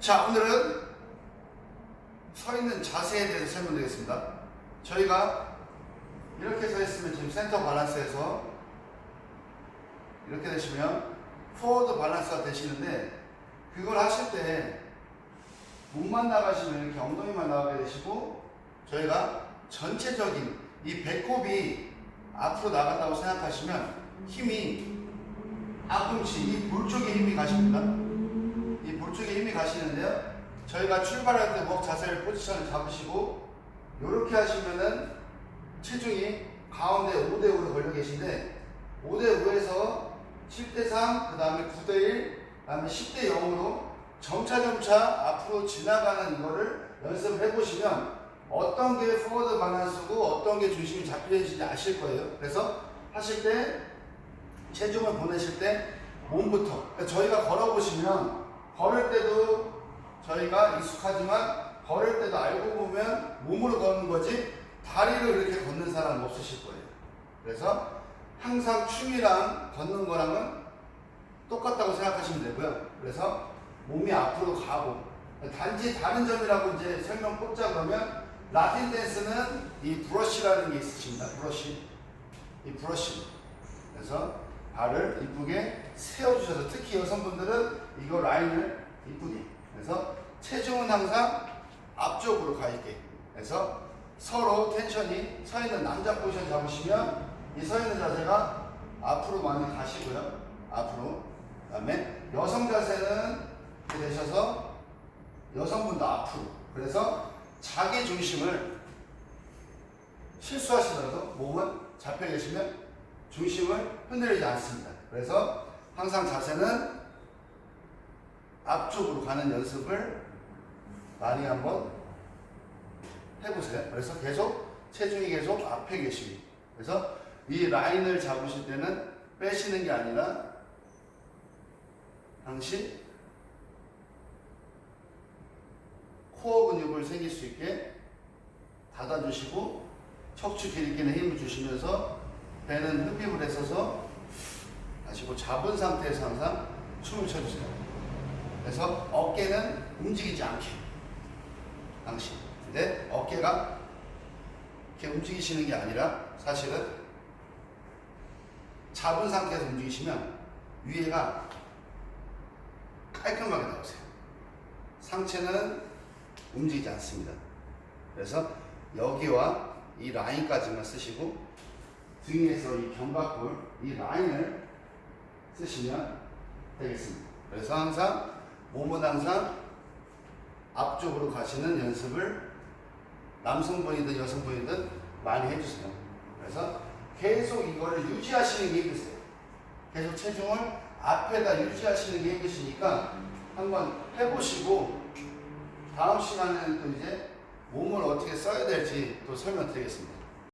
자, 오늘은 서 있는 자세에 대해서 설명드리겠습니다. 저희가 이렇게 서 있으면 지금 센터 밸런스에서 이렇게 되시면 포워드 밸런스가 되시는데 그걸 하실 때 몸만 나가시면 이렇게 엉덩이만 나가게 되시고 저희가 전체적인 이 배꼽이 앞으로 나간다고 생각하시면 힘이 앞꿈치 이 볼 쪽에 힘이 가십니다. 이볼 쪽에 힘이 가시는데요. 저희가 출발할 때 목 자세를 포지션을 잡으시고 이렇게 하시면은 체중이 가운데 5대 5로 걸려 계신데 5대 5에서 7대 3, 그 다음에 9대 1, 그 다음에 10대 0으로 점차 점차 앞으로 지나가는 이거를 연습해 보시면 어떤 게 포워드 밸런스고 어떤 게 중심이 잡혀있는지 아실 거예요. 그래서 하실 때 체중을 보내실 때 몸부터 그러니까 저희가 걸어 보시면 걸을 때도 저희가 익숙하지만 걸을 때도 알고 보면 몸으로 걷는 거지 다리를 이렇게 걷는 사람은 없으실 거예요. 그래서 항상 춤이랑 걷는 거랑은 똑같다고 생각하시면 되고요. 그래서 몸이 앞으로 가고 단지 다른 점이라고 이제 설명 꼽자 그러면 라틴 댄스는 이 브러쉬라는 게 있으십니다. 브러쉬. 이 브러쉬. 그래서 발을 이쁘게 세워주셔서 특히 여성분들은 이거 라인을 이쁘게. 그래서 체중은 항상 앞쪽으로 가 있게 그래서 서로 텐션이 서 있는 남자 포지션 잡으시면 이 서 있는 자세가 앞으로 많이 가시고요. 앞으로. 그 다음에 여성 자세는 이렇게 되셔서 여성분도 앞으로. 그래서 자기 중심을 실수하시더라도 몸은 잡혀 계시면 중심을 흔들리지 않습니다. 그래서 항상 자세는 앞쪽으로 가는 연습을 많이 한번 해보세요. 그래서 계속 체중이 계속 앞에 계시기. 그래서 이 라인을 잡으실 때는 빼시는 게 아니라 당시 코어 근육을 생길 수 있게 닫아주시고 척추 길이끼는 힘을 주시면서 배는 흡입을 했어서 하시고 잡은 상태에서 항상 춤을 춰주세요. 그래서 어깨는 움직이지 않게 당시. 근데 어깨가 이렇게 움직이시는 게 아니라 사실은 잡은 상태에서 움직이시면 위에가 깔끔하게 나오세요. 상체는 움직이지 않습니다. 그래서 여기와 이 라인까지만 쓰시고 등에서 이 견갑골 이 라인을 쓰시면 되겠습니다. 그래서 항상 몸은 항상 앞쪽으로 가시는 연습을 남성분이든 여성분이든 많이 해주세요. 그래서 계속 이거를 유지하시는 게 힘드세요. 계속 체중을 앞에다 유지하시는 게 힘드시니까 한번 해보시고 다음 시간에는 또 이제 몸을 어떻게 써야 될지 또 설명드리겠습니다.